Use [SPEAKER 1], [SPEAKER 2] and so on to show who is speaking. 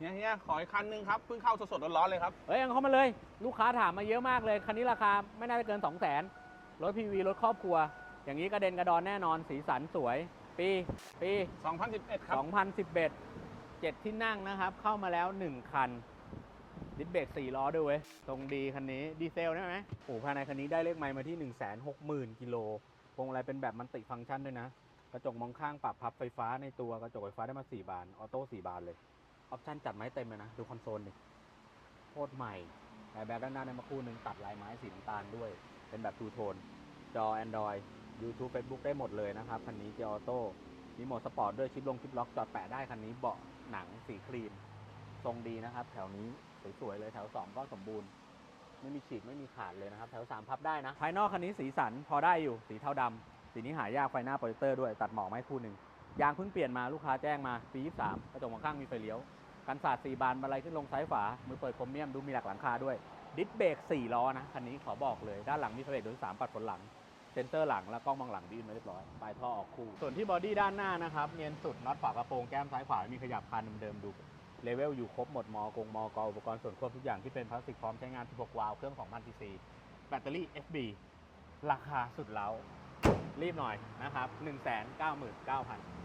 [SPEAKER 1] เฮียเฮียขออีกคันหนึงครับเพิ่งเข้าสดๆร้อนๆเลยครับ
[SPEAKER 2] เฮ้ยเอาเข้ามาเลย ลูกค้าถามมาเยอะมากเลย คันนี้ราคาไม่น่าจะเกิน 2 0 0 0 0นรถ PV รถครอบครัว อย่างนี้กระเด็นกระดอนแน่นอน สีสันสวย ปี ปี
[SPEAKER 1] 2011 ครับ
[SPEAKER 2] 2011 7 ที่นั่งนะครับ เข้ามาแล้ว 1 คัน ดิสเบรก4ล้อด้วยเว้ย ตรงดีคันนี้ ดีเซลได้ไหมโอ้ภายในคันนี้ได้เลขไมล์มาที่ 160,000กิโลพวงอะไรเป็นแบบมันติฟังก์ชันด้วยนะ กระจกมองข้างปรับพับไฟฟ้าในตัว กระจกไฟฟ้าได้มา 4 บาน ออโต้ 4 บานเลย ออปชั่นจัดไม้เต็มเลยนะ ดูคอนโซลดิโคตรใหม่แอร์แบ็กด้านหน้าในมาคู่หนึ่งตัดลายไม้สีน้ำตาลด้วย เป็นแบบทูโทน จอ Android YouTube Facebook ได้หมดเลยนะครับ คันนี้เกียร์ออโต้มีโหมดสปอร์ตด้วยชิปลงชิปล็อกจอดแปะได้คันนี้เบาะหนังสีครีม ทรงดีนะครับ แถวนี้สวยๆเลยแถว 2 ก็สมบูรณ์ ไม่มีฉีกไม่มีขาดเลยนะครับ แถว 3 พับได้นะ ภายนอกคันนี้สีสันพอได้อยู่สีเทาดำสีนี้หายากไฟหน้าโปรเจคเตอร์ด้วยตัดหมอกไม้คู่หนึ่งยางเพิ่งเปลี่ยนมาลูกค้าแจ้งมาปี23กระจกมองข้างมีไฟเลี้ยว กันศาสตร์4บานบันไดขึ้นลงซ้ายฝามือเปิดโครเมียมดูมีหลักหลังคาด้วย ดิสเบรก4ล้อนะ คันนี้ขอบอกเลย ด้านหลังมีเบรกโดยสามปัดผลหลัง เซนเตอร์หลังและกล้องมองหลังยื่นมาเรียบร้อยปลายท่อออกคู่ ส่วนที่บอดี้ด้านหน้านะครับ เนียนสุดน็อตฝากระโปรงแก้มซ้ายขวามีขยับคานเดิมๆดูเลเวลอยู่ครบหมดมอกงมอกอุปกรณ์ส่วนควบทุกอย่างที่เป็นพลาสติกพร้อมใช้งาน16วาล์วเครื่อง2,000 cc แบตเตอรี่ FB ราคาสุดเล้ารีบหน่อยนะครับ 199,000